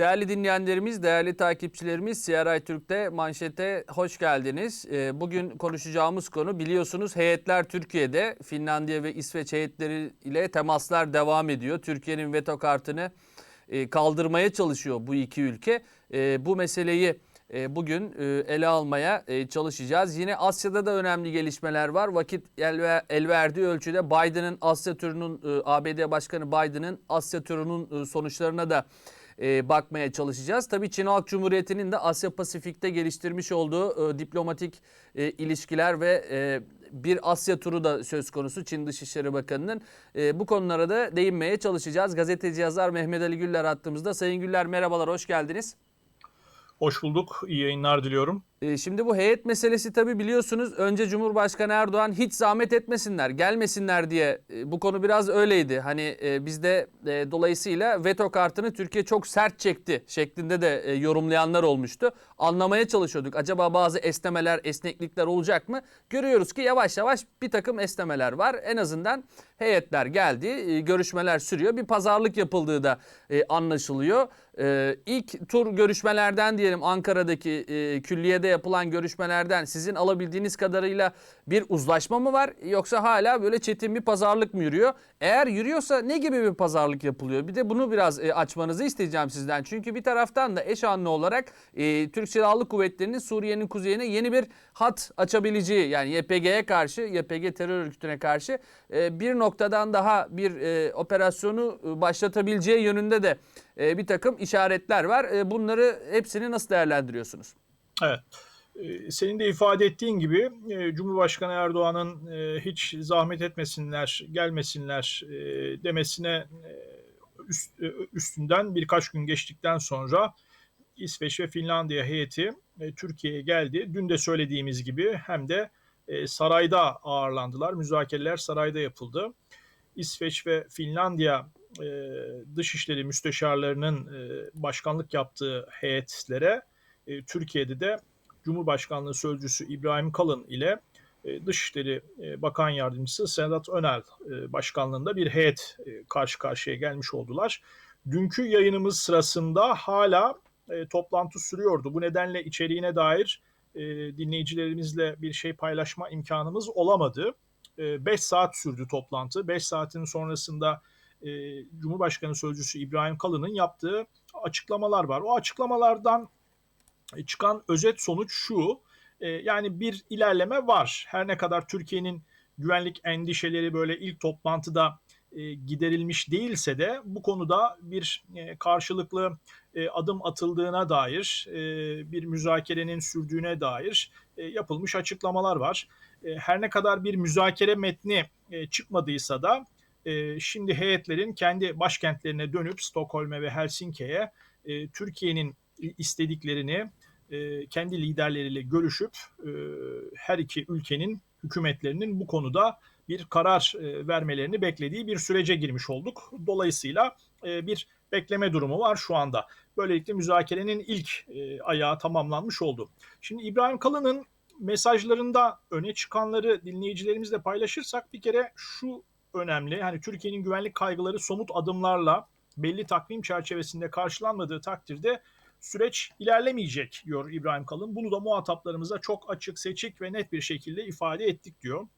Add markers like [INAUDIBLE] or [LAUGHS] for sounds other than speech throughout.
Değerli dinleyenlerimiz, değerli takipçilerimiz CRI Türk'te manşete hoş geldiniz. Ee, Bugün konuşacağımız konu biliyorsunuz heyetler Türkiye'de. Finlandiya ve İsveç heyetleri ile temaslar devam ediyor. Türkiye'nin veto kartını e, kaldırmaya çalışıyor bu iki ülke. E, Bu meseleyi e, bugün e, ele almaya çalışacağız. Yine Asya'da da önemli gelişmeler var. Vakit el, ver- el verdiği ölçüde Biden'ın Asya turunun ABD Başkanı Biden'ın Asya turunun sonuçlarına da e, bakmaya çalışacağız. Tabii Çin Halk Cumhuriyeti'nin de Asya Pasifik'te geliştirmiş olduğu e, diplomatik e, ilişkiler ve e, bir Asya turu da söz konusu Çin Dışişleri Bakanı'nın. Bu konulara da değinmeye çalışacağız. Gazeteci yazar Mehmet Ali Güller attığımızda. Sayın Güller merhabalar, hoş geldiniz. Hoş bulduk. İyi yayınlar diliyorum. E, Şimdi bu heyet meselesi tabii biliyorsunuz önce Cumhurbaşkanı Erdoğan hiç zahmet etmesinler, gelmesinler diye e, bu konu biraz öyleydi. Hani e, bizde e, dolayısıyla veto kartını Türkiye çok sert çekti şeklinde de yorumlayanlar olmuştu. Anlamaya çalışıyorduk. Acaba bazı esnemeler, esneklikler olacak mı? Görüyoruz ki yavaş yavaş bir takım esnemeler var. En azından heyetler geldi, görüşmeler sürüyor. Bir pazarlık yapıldığı da anlaşılıyor. İlk tur görüşmelerden diyelim Ankara'daki külliyede yapılan görüşmelerden sizin alabildiğiniz kadarıyla bir uzlaşma mı var yoksa hala böyle çetin bir pazarlık mı yürüyor? Eğer yürüyorsa ne gibi bir pazarlık yapılıyor? Bir de bunu biraz e, açmanızı isteyeceğim sizden. Çünkü bir taraftan da eş anlı olarak e, Türk Silahlı Kuvvetleri'nin Suriye'nin kuzeyine yeni bir hat açabileceği yani YPG'ye karşı, YPG terör örgütüne karşı e, bir noktadan daha bir operasyonu başlatabileceği yönünde de bir takım işaretler var. Bunları hepsini nasıl değerlendiriyorsunuz? Evet. Ee, Senin de ifade ettiğin gibi e, Cumhurbaşkanı Erdoğan'ın e, hiç zahmet etmesinler, gelmesinler e, demesine üst- üstünden birkaç gün geçtikten sonra İsveç ve Finlandiya heyeti Türkiye'ye geldi. Dün de söylediğimiz gibi hem de sarayda ağırlandılar. Müzakereler sarayda yapıldı. İsveç ve Finlandiya Dışişleri Müsteşarlarının başkanlık yaptığı heyetlere e, Türkiye'de de Cumhurbaşkanlığı Sözcüsü İbrahim Kalın ile e, Dışişleri e, Bakan Yardımcısı Sedat Önel e, başkanlığında bir heyet e, karşı karşıya gelmiş oldular. Dünkü yayınımız sırasında hala e, toplantı sürüyordu. Bu nedenle içeriğine dair e, dinleyicilerimizle bir şey paylaşma imkanımız olamadı. 5 saat sürdü toplantı. 5 saatin sonrasında e, Cumhurbaşkanı Sözcüsü İbrahim Kalın'ın yaptığı açıklamalar var. O açıklamalardan e, çıkan özet sonuç şu. e, yani bir ilerleme var. Her ne kadar Türkiye'nin güvenlik endişeleri böyle ilk toplantıda e, giderilmiş değilse de bu konuda bir e, karşılıklı adım atıldığına dair, bir müzakerenin sürdüğüne dair yapılmış açıklamalar var. Her ne kadar bir müzakere metni çıkmadıysa da şimdi heyetlerin kendi başkentlerine dönüp Stockholm'e ve Helsinki'ye Türkiye'nin istediklerini e, kendi liderleriyle görüşüp e, her iki ülkenin hükümetlerinin bu konuda bir karar e, vermelerini beklediği bir sürece girmiş olduk. Dolayısıyla bir bekleme durumu var şu anda. Böylelikle müzakerenin ilk ayağı tamamlanmış oldu. Şimdi İbrahim Kalın'ın mesajlarında öne çıkanları dinleyicilerimizle paylaşırsak bir kere şu önemli. Hani Türkiye'nin güvenlik kaygıları somut adımlarla belli takvim çerçevesinde karşılanmadığı takdirde süreç ilerlemeyecek diyor İbrahim Kalın. Bunu da muhataplarımıza çok açık, seçik ve net bir şekilde ifade ettik diyor.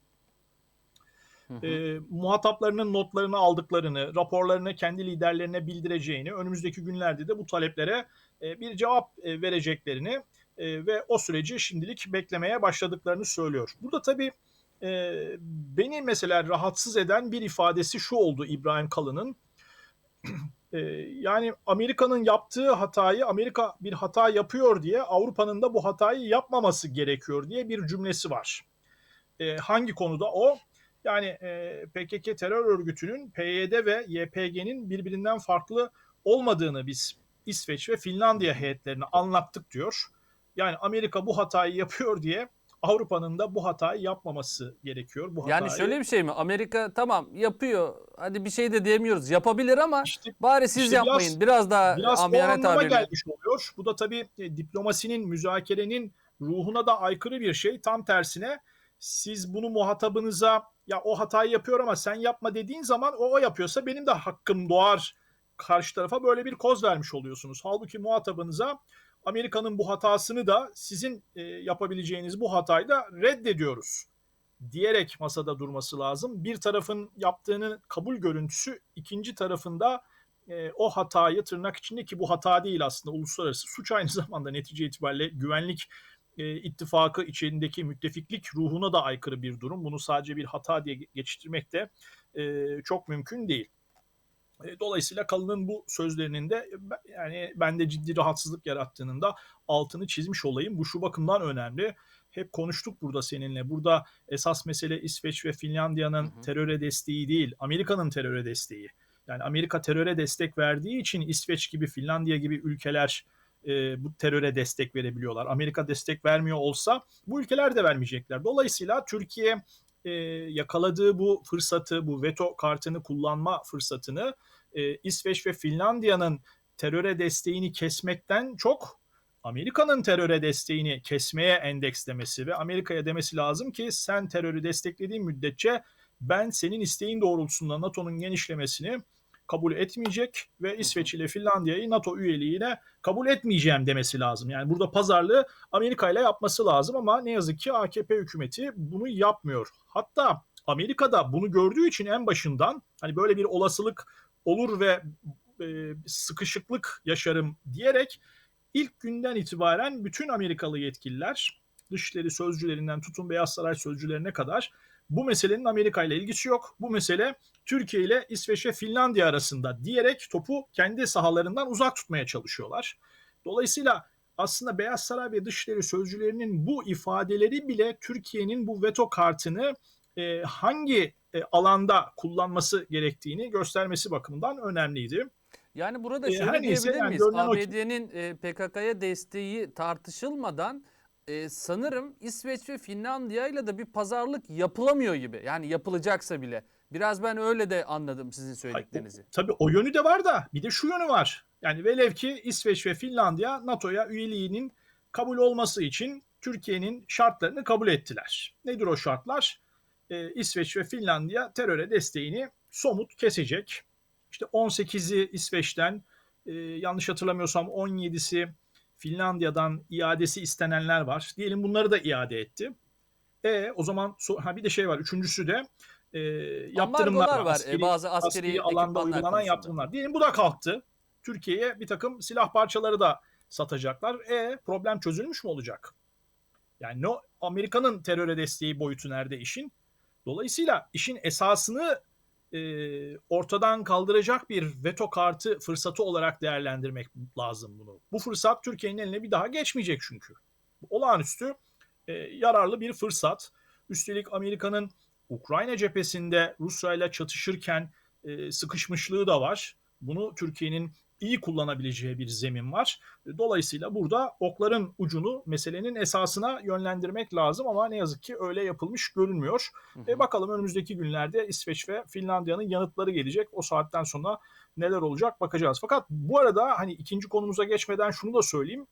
E, muhataplarının notlarını aldıklarını, raporlarını kendi liderlerine bildireceğini, önümüzdeki günlerde de bu taleplere e, bir cevap e, vereceklerini e, ve o süreci şimdilik beklemeye başladıklarını söylüyor. Burada tabii e, beni mesela rahatsız eden bir ifadesi şu oldu İbrahim Kalın'ın. [CLEARS THROAT] E, yani Amerika'nın yaptığı hatayı Amerika bir hata yapıyor diye Avrupa'nın da bu hatayı yapmaması gerekiyor diye bir cümlesi var. E, hangi konuda o? Yani e, PKK terör örgütünün PYD ve YPG'nin birbirinden farklı olmadığını biz İsveç ve Finlandiya heyetlerine anlattık diyor. Yani Amerika bu hatayı yapıyor diye Avrupa'nın da bu hatayı yapmaması gerekiyor. Bu Yani hatayı... şöyle bir şey mi? Amerika tamam yapıyor. Hadi bir şey de diyemiyoruz. Yapabilir ama İşte- bari siz işte biraz- yapmayın. Biraz daha Biraz amiyane tabirle. gelmiş oluyor. Bu da tabii e, diplomasinin, müzakerenin ruhuna da aykırı bir şey. Tam tersine siz bunu muhatabınıza ya o hatayı yapıyor ama sen yapma dediğin zaman o o yapıyorsa benim de hakkım doğar karşı tarafa böyle bir koz vermiş oluyorsunuz. Halbuki muhatabınıza Amerika'nın bu hatasını da sizin e, yapabileceğiniz bu hatayı da reddediyoruz diyerek masada durması lazım. Bir tarafın yaptığını kabul görüntüsü ikinci tarafında e, o hatayı tırnak içinde ki bu hata değil aslında uluslararası suç aynı [LAUGHS] zamanda netice itibariyle güvenlik e, ittifakı içindeki müttefiklik ruhuna da aykırı bir durum. Bunu sadece bir hata diye geçiştirmek de e, çok mümkün değil. E, Dolayısıyla Kalın'ın bu sözlerinin de yani bende ciddi rahatsızlık yarattığının da altını çizmiş olayım. Bu şu bakımdan önemli. Hep konuştuk burada seninle. Burada esas mesele İsveç ve Finlandiya'nın Hı hı. teröre desteği değil, Amerika'nın teröre desteği. Yani Amerika teröre destek verdiği için İsveç gibi, Finlandiya gibi ülkeler e, bu teröre destek verebiliyorlar. Amerika destek vermiyor olsa bu ülkeler de vermeyecekler. Dolayısıyla Türkiye e, yakaladığı bu fırsatı, bu veto kartını kullanma fırsatını e, İsveç ve Finlandiya'nın teröre desteğini kesmekten çok Amerika'nın teröre desteğini kesmeye endekslemesi ve Amerika'ya demesi lazım ki sen terörü desteklediğin müddetçe ben senin isteğin doğrultusunda NATO'nun genişlemesini kabul etmeyecek ve İsveç ile Finlandiya'yı NATO üyeliğine kabul etmeyeceğim demesi lazım. Yani burada pazarlığı Amerika ile yapması lazım ama ne yazık ki AKP hükümeti bunu yapmıyor. Hatta Amerika'da bunu gördüğü için en başından hani böyle bir olasılık olur ve e, sıkışıklık yaşarım diyerek ilk günden itibaren bütün Amerikalı yetkililer dışişleri sözcülerinden tutun Beyaz Saray sözcülerine kadar bu meselenin Amerika ile ilgisi yok. Bu mesele Türkiye ile İsveç ve Finlandiya arasında diyerek topu kendi sahalarından uzak tutmaya çalışıyorlar. Dolayısıyla aslında Beyaz Saray ve Dışişleri Sözcülerinin bu ifadeleri bile Türkiye'nin bu veto kartını e, hangi e, alanda kullanması gerektiğini göstermesi bakımından önemliydi. Yani burada E, şöyle neyse, diyebilir yani miyiz? ABD'nin e, PKK'ya desteği tartışılmadan e, sanırım İsveç ve Finlandiya ile de bir pazarlık yapılamıyor gibi. Yani yapılacaksa bile. Biraz ben öyle de anladım sizin söylediklerinizi. Tabii o yönü de var da bir de şu yönü var. Yani velev ki İsveç ve Finlandiya NATO'ya üyeliğinin kabul olması için Türkiye'nin şartlarını kabul ettiler. Nedir o şartlar? Ee, İsveç ve Finlandiya teröre desteğini somut kesecek. İşte 18'i İsveç'ten, e, yanlış hatırlamıyorsam 17'si Finlandiya'dan iadesi istenenler var. Diyelim bunları da iade etti. E o zaman ha bir de şey var. Üçüncüsü de e, yaptırımlar Ambargolar var, Askeri- e, bazı askeri askeri alanda uygulanan konusunda. yaptırımlar. Diyelim bu da kalktı. Türkiye'ye bir takım silah parçaları da satacaklar. E problem çözülmüş mü olacak? Yani no, Amerika'nın teröre desteği boyutu nerede işin? Dolayısıyla işin esasını e, ortadan kaldıracak bir veto kartı fırsatı olarak değerlendirmek lazım bunu. Bu fırsat Türkiye'nin eline bir daha geçmeyecek çünkü. Olağanüstü e, yararlı bir fırsat. Üstelik Amerika'nın Ukrayna cephesinde Rusya ile çatışırken e, sıkışmışlığı da var. Bunu Türkiye'nin iyi kullanabileceği bir zemin var. Dolayısıyla burada okların ucunu meselenin esasına yönlendirmek lazım ama ne yazık ki öyle yapılmış görünmüyor. Hı hı. E bakalım önümüzdeki günlerde İsveç ve Finlandiya'nın yanıtları gelecek. O saatten sonra neler olacak bakacağız. Fakat bu arada hani ikinci konumuza geçmeden şunu da söyleyeyim.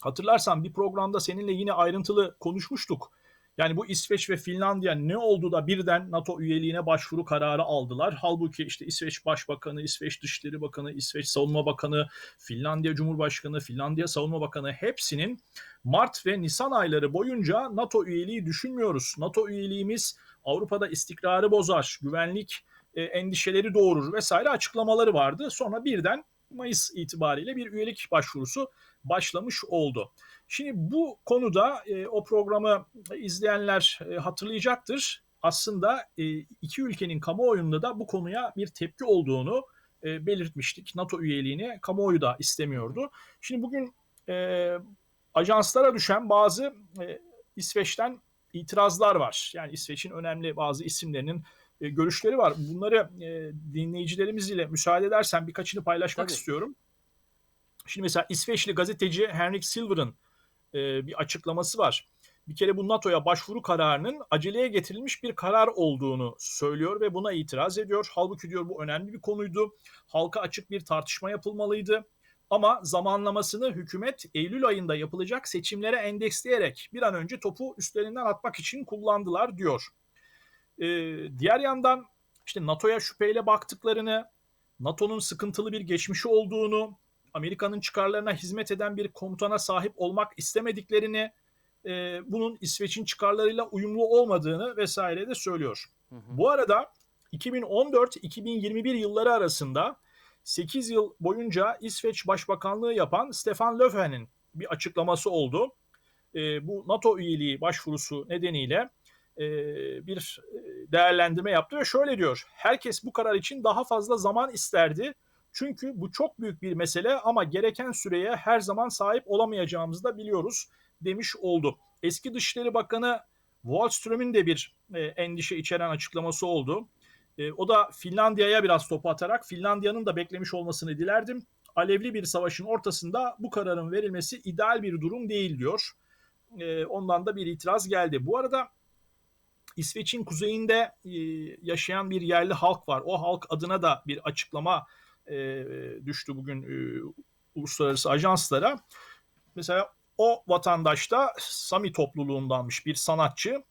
Hatırlarsan bir programda seninle yine ayrıntılı konuşmuştuk. Yani bu İsveç ve Finlandiya ne oldu da birden NATO üyeliğine başvuru kararı aldılar. Halbuki işte İsveç Başbakanı, İsveç Dışişleri Bakanı, İsveç Savunma Bakanı, Finlandiya Cumhurbaşkanı, Finlandiya Savunma Bakanı hepsinin Mart ve Nisan ayları boyunca NATO üyeliği düşünmüyoruz. NATO üyeliğimiz Avrupa'da istikrarı bozar, güvenlik e, endişeleri doğurur vesaire açıklamaları vardı. Sonra birden Mayıs itibariyle bir üyelik başvurusu başlamış oldu. Şimdi bu konuda e, o programı izleyenler e, hatırlayacaktır. Aslında e, iki ülkenin kamuoyunda da bu konuya bir tepki olduğunu e, belirtmiştik. NATO üyeliğini kamuoyu da istemiyordu. Şimdi bugün e, ajanslara düşen bazı e, İsveç'ten itirazlar var. Yani İsveç'in önemli bazı isimlerinin e, görüşleri var. Bunları e, dinleyicilerimiz ile müsaade edersen birkaçını paylaşmak Tabii. istiyorum. Şimdi mesela İsveçli gazeteci Henrik Silver'ın e, bir açıklaması var. Bir kere bu NATO'ya başvuru kararının aceleye getirilmiş bir karar olduğunu söylüyor ve buna itiraz ediyor. Halbuki diyor bu önemli bir konuydu. Halka açık bir tartışma yapılmalıydı. Ama zamanlamasını hükümet Eylül ayında yapılacak seçimlere endeksleyerek bir an önce topu üstlerinden atmak için kullandılar diyor. Ee, diğer yandan işte NATO'ya şüpheyle baktıklarını, NATO'nun sıkıntılı bir geçmişi olduğunu, Amerika'nın çıkarlarına hizmet eden bir komutana sahip olmak istemediklerini, e, bunun İsveç'in çıkarlarıyla uyumlu olmadığını vesaire de söylüyor. Hı hı. Bu arada 2014-2021 yılları arasında 8 yıl boyunca İsveç Başbakanlığı yapan Stefan Löfven'in bir açıklaması oldu. E, bu NATO üyeliği başvurusu nedeniyle e, bir değerlendirme yaptı ve şöyle diyor. Herkes bu karar için daha fazla zaman isterdi. Çünkü bu çok büyük bir mesele ama gereken süreye her zaman sahip olamayacağımızı da biliyoruz demiş oldu. Eski Dışişleri Bakanı Wallström'ün de bir e, endişe içeren açıklaması oldu. E, o da Finlandiya'ya biraz topu atarak Finlandiya'nın da beklemiş olmasını dilerdim. Alevli bir savaşın ortasında bu kararın verilmesi ideal bir durum değil diyor. E, ondan da bir itiraz geldi. Bu arada İsveç'in kuzeyinde e, yaşayan bir yerli halk var. O halk adına da bir açıklama e, düştü bugün e, uluslararası ajanslara. Mesela o vatandaş da Sami topluluğundanmış bir sanatçı.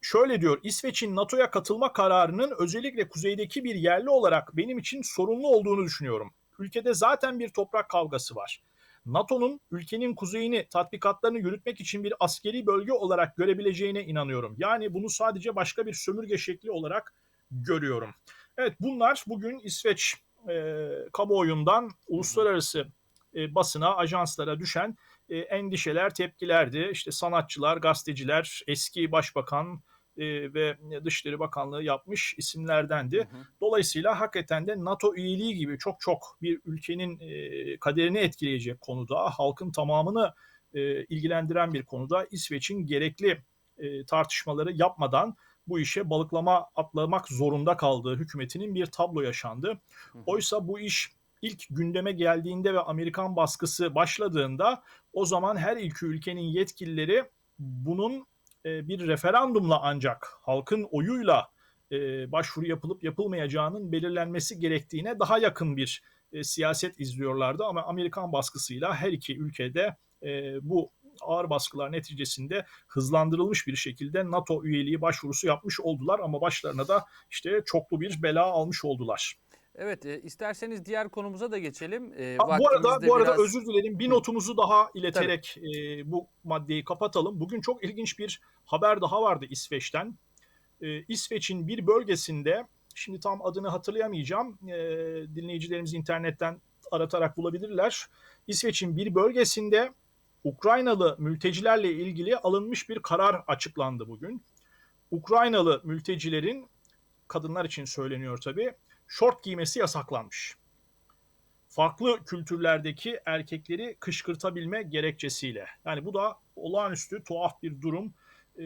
Şöyle diyor, İsveç'in NATO'ya katılma kararının özellikle kuzeydeki bir yerli olarak benim için sorumlu olduğunu düşünüyorum. Ülkede zaten bir toprak kavgası var. NATO'nun ülkenin kuzeyini tatbikatlarını yürütmek için bir askeri bölge olarak görebileceğine inanıyorum. Yani bunu sadece başka bir sömürge şekli olarak görüyorum. Evet bunlar bugün İsveç e, kamuoyundan uluslararası e, basına, ajanslara düşen e, endişeler, tepkilerdi. İşte sanatçılar, gazeteciler, eski başbakan e, ve Dışişleri Bakanlığı yapmış isimlerdendi. Hı hı. Dolayısıyla hakikaten de NATO üyeliği gibi çok çok bir ülkenin e, kaderini etkileyecek konuda, halkın tamamını e, ilgilendiren bir konuda İsveç'in gerekli e, tartışmaları yapmadan bu işe balıklama atlamak zorunda kaldığı hükümetinin bir tablo yaşandı. Hı hı. Oysa bu iş ilk gündeme geldiğinde ve Amerikan baskısı başladığında o zaman her iki ülkenin yetkilileri bunun e, bir referandumla ancak halkın oyuyla e, başvuru yapılıp yapılmayacağının belirlenmesi gerektiğine daha yakın bir e, siyaset izliyorlardı ama Amerikan baskısıyla her iki ülkede bu ağır baskılar neticesinde hızlandırılmış bir şekilde NATO üyeliği başvurusu yapmış oldular ama başlarına da işte çoklu bir bela almış oldular. Evet, e, isterseniz diğer konumuza da geçelim. E, Ha, bu arada bu arada biraz- özür dilerim. Bir notumuzu daha ileterek e, bu maddeyi kapatalım. Bugün çok ilginç bir haber daha vardı İsveç'ten. E, İsveç'in bir bölgesinde şimdi tam adını hatırlayamayacağım. E, dinleyicilerimiz internetten aratarak bulabilirler. İsveç'in bir bölgesinde Ukraynalı mültecilerle ilgili alınmış bir karar açıklandı bugün. Ukraynalı mültecilerin kadınlar için söyleniyor tabii şort giymesi yasaklanmış farklı kültürlerdeki erkekleri kışkırtabilme gerekçesiyle. Yani bu da olağanüstü tuhaf bir durum. Ee,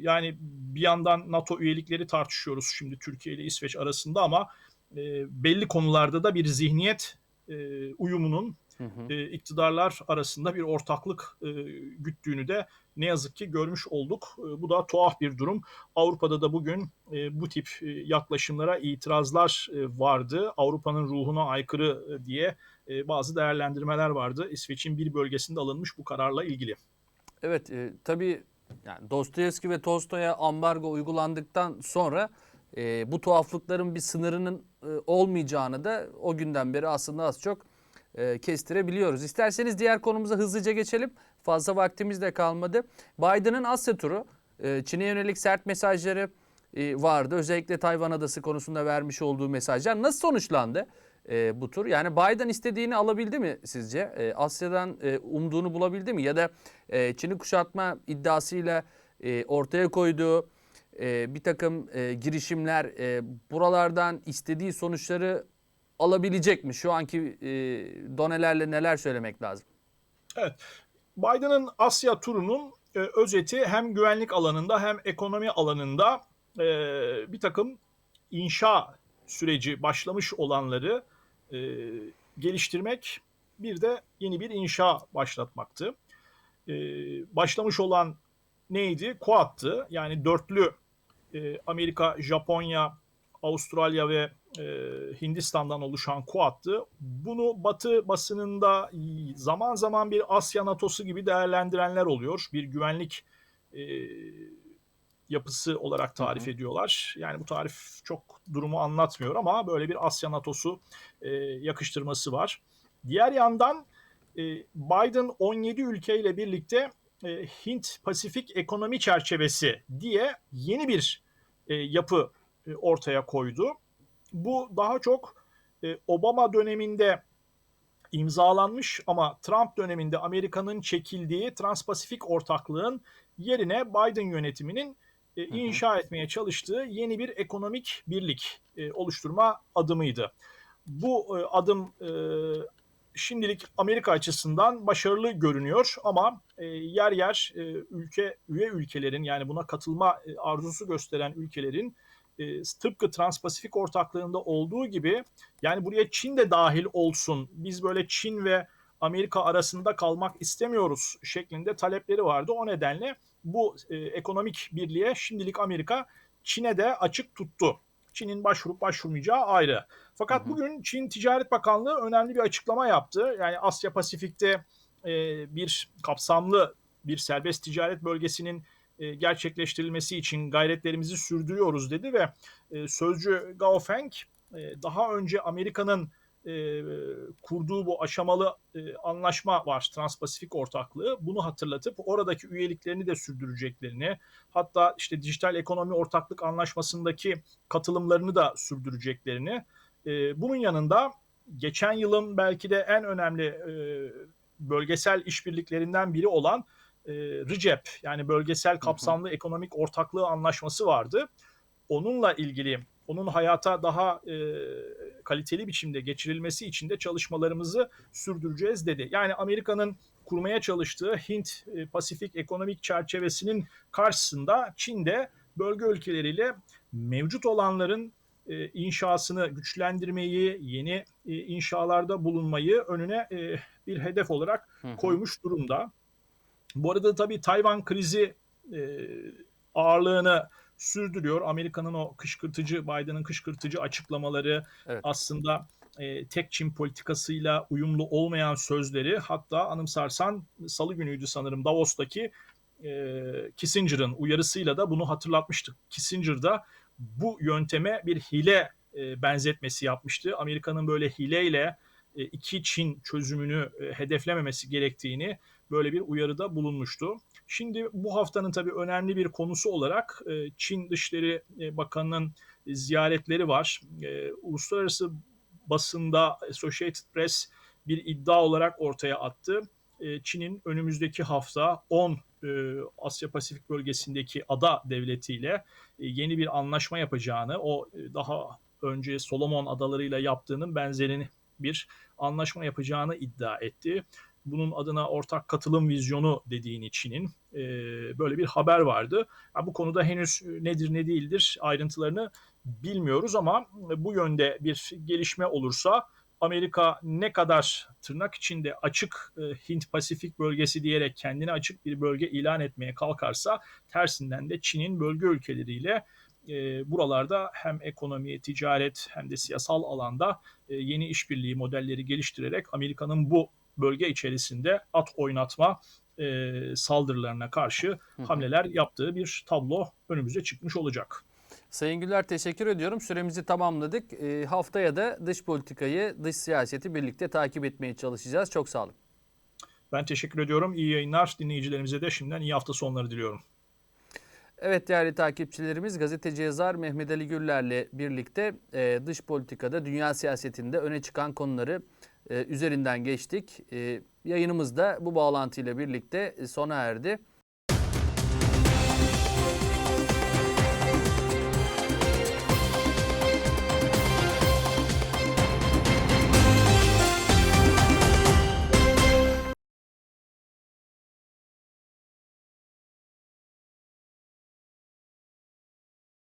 yani bir yandan NATO üyelikleri tartışıyoruz şimdi Türkiye ile İsveç arasında ama e, belli konularda da bir zihniyet e, uyumunun Hı hı. e, iktidarlar arasında bir ortaklık e, güttüğünü de ne yazık ki görmüş olduk. E, bu da tuhaf bir durum. Avrupa'da da bugün e, bu tip e, yaklaşımlara itirazlar e, vardı. Avrupa'nın ruhuna aykırı e, diye e, bazı değerlendirmeler vardı. İsveç'in bir bölgesinde alınmış bu kararla ilgili. Evet, e, tabii yani Dostoyevski ve Tolstoy'a ambargo uygulandıktan sonra e, bu tuhaflıkların bir sınırının e, olmayacağını da o günden beri aslında az çok e, kestirebiliyoruz. İsterseniz diğer konumuza hızlıca geçelim. Fazla vaktimiz de kalmadı. Biden'ın Asya turu, e, Çin'e yönelik sert mesajları e, vardı. Özellikle Tayvan Adası konusunda vermiş olduğu mesajlar nasıl sonuçlandı? e, bu tur. Yani Biden istediğini alabildi mi sizce? E, Asya'dan e, umduğunu bulabildi mi? Ya da e, Çin'i kuşatma iddiasıyla e, ortaya koyduğu e, bir takım e, girişimler e, buralardan istediği sonuçları alabilecek mi? Şu anki e, donelerle neler söylemek lazım? Evet. Biden'ın Asya turunun e, özeti hem güvenlik alanında hem ekonomi alanında e, bir takım inşa süreci başlamış olanları e, geliştirmek bir de yeni bir inşa başlatmaktı. E, başlamış olan neydi? Quad'tı. Yani dörtlü e, Amerika, Japonya, Avustralya ve e, Hindistan'dan oluşan Quad'tı. Bunu Batı basınında zaman zaman bir Asya NATO'su gibi değerlendirenler oluyor. Bir güvenlik e, yapısı olarak tarif ediyorlar. Yani bu tarif çok durumu anlatmıyor ama böyle bir Asya NATO'su e, yakıştırması var. Diğer yandan e, Biden 17 ülkeyle birlikte e, Hint-Pasifik ekonomi çerçevesi diye yeni bir e, yapı e, ortaya koydu. Bu daha çok e, Obama döneminde imzalanmış ama Trump döneminde Amerika'nın çekildiği Trans-Pasifik ortaklığın yerine Biden yönetiminin e, inşa etmeye çalıştığı yeni bir ekonomik birlik e, oluşturma adımıydı. Bu e, adım e, şimdilik Amerika açısından başarılı görünüyor ama e, yer yer e, ülke üye ülkelerin yani buna katılma e, arzusu gösteren ülkelerin e, tıpkı Trans-Pasifik ortaklığında olduğu gibi yani buraya Çin de dahil olsun. Biz böyle Çin ve Amerika arasında kalmak istemiyoruz şeklinde talepleri vardı. O nedenle bu e, ekonomik birliğe şimdilik Amerika Çin'e de açık tuttu. Çin'in başvurup başvurmayacağı ayrı. Fakat Hı hı. bugün Çin Ticaret Bakanlığı önemli bir açıklama yaptı. Yani Asya Pasifik'te e, bir kapsamlı bir serbest ticaret bölgesinin gerçekleştirilmesi için gayretlerimizi sürdürüyoruz dedi ve e, sözcü Gao Feng e, daha önce Amerika'nın e, kurduğu bu aşamalı e, anlaşma var Transpasifik ortaklığı. Bunu hatırlatıp oradaki üyeliklerini de sürdüreceklerini hatta işte dijital ekonomi ortaklık anlaşmasındaki katılımlarını da sürdüreceklerini e, bunun yanında geçen yılın belki de en önemli e, bölgesel işbirliklerinden biri olan e, RCEP yani bölgesel kapsamlı ekonomik ortaklığı anlaşması vardı. Onunla ilgili onun hayata daha e, kaliteli biçimde geçirilmesi için de çalışmalarımızı sürdüreceğiz dedi. Yani Amerika'nın kurmaya çalıştığı Hint e, Pasifik ekonomik çerçevesinin karşısında Çin'de bölge ülkeleriyle mevcut olanların e, inşasını güçlendirmeyi, yeni e, inşalarda bulunmayı önüne e, bir hedef olarak Hı hı. koymuş durumda. Bu arada tabii Tayvan krizi e, ağırlığını sürdürüyor. Amerika'nın o kışkırtıcı, Biden'ın kışkırtıcı açıklamaları Evet. aslında e, tek Çin politikasıyla uyumlu olmayan sözleri hatta anımsarsan salı günüydü sanırım Davos'taki e, Kissinger'ın uyarısıyla da bunu hatırlatmıştık. Kissinger da bu yönteme bir hile e, benzetmesi yapmıştı. Amerika'nın böyle hileyle e, iki Çin çözümünü e, hedeflememesi gerektiğini böyle bir uyarıda bulunmuştu. Şimdi bu haftanın tabii önemli bir konusu olarak e, Çin Dışişleri e, Bakanı'nın ziyaretleri var. E, Uluslararası basında Associated Press bir iddia olarak ortaya attı. Çin'in önümüzdeki hafta 10 e, Asya Pasifik bölgesindeki ada devletiyle yeni bir anlaşma yapacağını, o daha önce Solomon adalarıyla yaptığının benzerini bir anlaşma yapacağını iddia etti. Bunun adına ortak katılım vizyonu dediğini Çin'in e, böyle bir haber vardı. Ha, bu konuda henüz nedir ne değildir ayrıntılarını bilmiyoruz ama bu yönde bir gelişme olursa Amerika ne kadar tırnak içinde açık e, Hint-Pasifik bölgesi diyerek kendine açık bir bölge ilan etmeye kalkarsa tersinden de Çin'in bölge ülkeleriyle e, buralarda hem ekonomi, ticaret hem de siyasal alanda e, yeni işbirliği modelleri geliştirerek Amerika'nın bu bölge içerisinde at oynatma e, saldırılarına karşı hamleler yaptığı bir tablo önümüze çıkmış olacak. Sayın Güler teşekkür ediyorum. Süremizi tamamladık. E, haftaya da dış politikayı, dış siyaseti birlikte takip etmeye çalışacağız. Çok sağ olun. Ben teşekkür ediyorum. İyi yayınlar. Dinleyicilerimize de şimdiden iyi hafta sonları diliyorum. Evet değerli takipçilerimiz gazeteci yazar Mehmet Ali Gürler'le birlikte e, dış politikada, dünya siyasetinde öne çıkan konuları üzerinden geçtik. E, yayınımız da bu bağlantıyla birlikte sona erdi.